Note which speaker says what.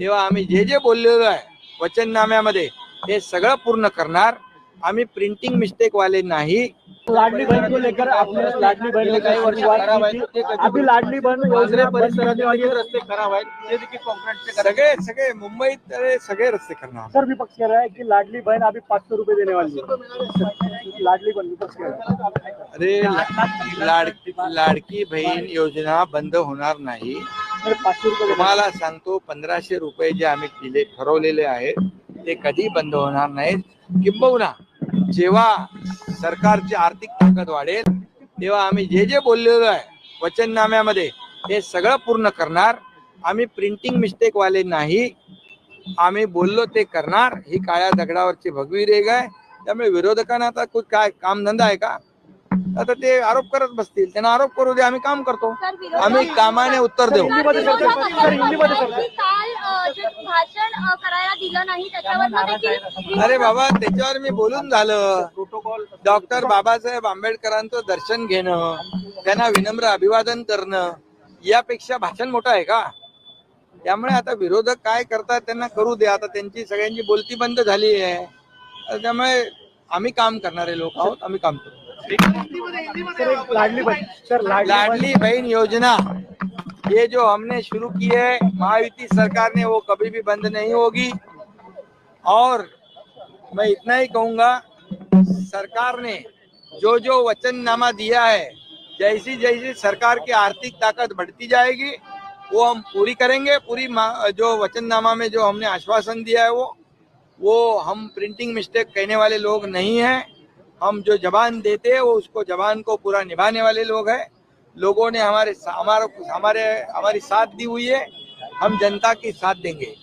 Speaker 1: तेव्हा आम्ही जे जे बोललेलो आहे वचननाम्यामध्ये हे सगळं पूर्ण करणार. आम्ही प्रिंटिंग मिस्टेक वाले नाही.
Speaker 2: लाडली बहन को लेकर आपने लाडली बहन
Speaker 3: गेले काही वर्ष खराब
Speaker 2: की
Speaker 3: ते
Speaker 2: अभी लाडली बहन योजना
Speaker 3: परिसरातील
Speaker 2: करने वाली है.
Speaker 3: रस्ते खराब आहेत? ते देखील कॉन्क्रीटचे करायचे.
Speaker 1: सगळे सगळे मुंबईत तर सगळे रस्ते करणार.
Speaker 2: सर विपक्ष कह रहा है कि लाडली बहन अभी पाँच सौ रूपए देने वाली है लाडली बहन विपक्ष कह रहा है
Speaker 1: अरे लाडकी लाडकी बहीण योजना बंद होणार नाही.
Speaker 2: पाचशे रुपये
Speaker 1: तुम्हाला सांगतो पंधराशे रुपये जे आम्ही दिले ठरवलेले आहेत ते कधी बंद होणार नाहीत. किंबहुना जेव्हा सरकारची आर्थिक ताकद वाढेल तेव्हा आम्ही जे जे बोललेलो आहे वचननाम्यामध्ये हे सगळं पूर्ण करणार. आम्ही प्रिंटिंग मिस्टेक वाले नाही. आम्ही बोललो ते करणार. ही काळ्या दगडावरची भगवी रेग आहे. त्यामुळे विरोधकांना आता काय कामधंदा आहे का? आता ते आरोप करत बसतील. त्यांना आरोप करू दे आम्ही काम करतो. आम्ही कामाने उत्तर देऊ.
Speaker 2: हिंदीमध्ये करतो सर हिंदीमध्ये करतो
Speaker 4: काल अ, जे भाषण अ, करायला दिलं नाही त्याच्यावर देखील
Speaker 1: अरे बाबा त्याच्यावर मी बोलून झालं.
Speaker 3: प्रोटोकॉल
Speaker 1: डॉक्टर बाबासाहेब आंबेडकरांचं दर्शन घेणं त्यांना विनम्र अभिवादन करणं यापेक्षा भाषण मोठं आहे का? त्यामुळे आता विरोधक काय करतात त्यांना करू दे. आता त्यांची सगळ्यांची बोलती बंद झाली आहे. त्यामुळे आम्ही काम करणारे लोक आहोत आम्ही काम करू
Speaker 2: सर लाडली बहन सर लाडली बहन
Speaker 1: योजना ये जो हमने शुरू की है महायुति सरकार ने वो कभी भी बंद नहीं होगी। और मैं इतना ही कहूँगा सरकार ने जो जो वचननामा दिया है जैसी जैसी सरकार की आर्थिक ताकत बढ़ती जाएगी वो हम पूरी करेंगे। पूरी जो वचननामा में जो हमने आश्वासन दिया है वो वो हम प्रिंटिंग मिस्टेक कहने वाले लोग नहीं हैं। हम जो जबान देते हैं, वो उसको जबान को पूरा निभाने वाले लोग हैं। लोगों ने हमारे हमारे हमारे साथ दी हुई है। हम जनता की साथ देंगे।